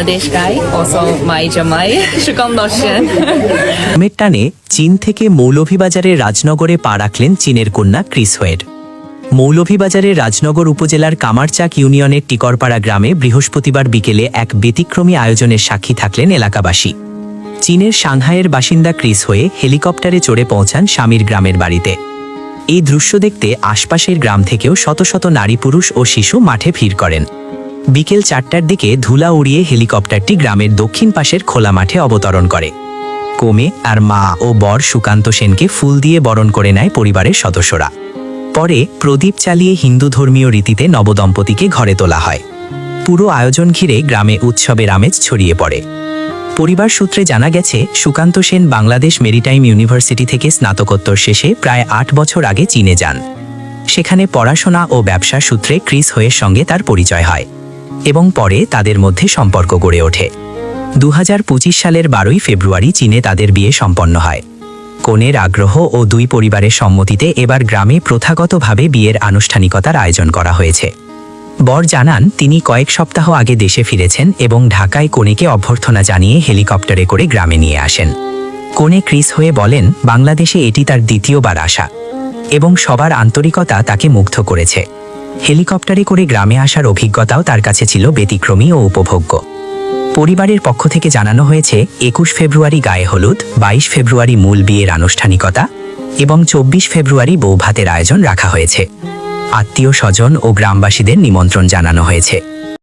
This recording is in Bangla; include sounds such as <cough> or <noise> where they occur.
Guy, also my Jamai, <laughs> Shukam Doshen. ঘুমের টানে চীন থেকে মৌলভীবাজারের রাজনগরে পা রাখলেন চীনের কন্যা ক্রিস হোয়ের মৌলভীবাজারের রাজনগর উপজেলার কামারচাক ইউনিয়নের টিকরপাড়া গ্রামে বৃহস্পতিবার বিকেলে এক ব্যতিক্রমী আয়োজনের সাক্ষী থাকলেন এলাকাবাসী। চীনের সাংহাইয়ের বাসিন্দা ক্রিস হয়ে হেলিকপ্টারে চড়ে পৌঁছান স্বামীর গ্রামের বাড়িতে। এই দৃশ্য দেখতে আশপাশের গ্রাম থেকেও শত শত নারী পুরুষ ও শিশু মাঠে ভিড় করেন। বিকেল চারটার দিকে ধুলা উড়িয়ে হেলিকপ্টারটি গ্রামের দক্ষিণ পাশের খোলা মাঠে অবতরণ করে। কোমে আর মা ও বর সুকান্ত সেনকে ফুল দিয়ে বরণ করে নেয় পরিবারের সদস্যরা। পরে প্রদীপ চালিয়ে হিন্দু ধর্মীয় রীতিতে নবদম্পতিকে ঘরে তোলা হয়। পুরো আয়োজন ঘিরে গ্রামে উৎসবের আমেজ ছড়িয়ে পড়ে। পরিবার সূত্রে জানা গেছে, সুকান্ত সেন বাংলাদেশ মেরিটাইম ইউনিভার্সিটি থেকে স্নাতকোত্তর শেষে প্রায় আট বছর আগে চীনে যান। সেখানে পড়াশোনা ও ব্যবসা সূত্রে ক্রিস হোয়ের সঙ্গে তার পরিচয় হয়। এবং পরে তাদের মধ্যে সম্পর্ক গড়ে ওঠে। দু হাজার পঁচিশ সালের বারোই ফেব্রুয়ারি চীনে তাদের বিয়ে সম্পন্ন হয়। কনের আগ্রহ ও দুই পরিবারের সম্মতিতে এবার গ্রামে প্রথাগতভাবে বিয়ের আনুষ্ঠানিকতার আয়োজন করা হয়েছে। বর জানান, তিনি কয়েক সপ্তাহ আগে দেশে ফিরেছেন এবং ঢাকায় কনেকে অভ্যর্থনা জানিয়ে হেলিকপ্টারে করে গ্রামে নিয়ে আসেন। কনে ক্রিস হয়ে বলেন, বাংলাদেশে এটি তার দ্বিতীয়বার আসা এবং সবার আন্তরিকতা তাকে মুগ্ধ করেছে। হেলিকপ্টারে করে গ্রামে আসার অভিজ্ঞতাও তার কাছে ছিল ব্যতিক্রমী ও উপভোগ্য। পরিবারের পক্ষ থেকে জানানো হয়েছে, একুশ ফেব্রুয়ারি গায়ে হলুদ, বাইশ ফেব্রুয়ারি মূল বিয়ের আনুষ্ঠানিকতা এবং চব্বিশ ফেব্রুয়ারি বৌভাতের আয়োজন রাখা হয়েছে। আত্মীয় স্বজন ও গ্রামবাসীদের নিমন্ত্রণ জানানো হয়েছে।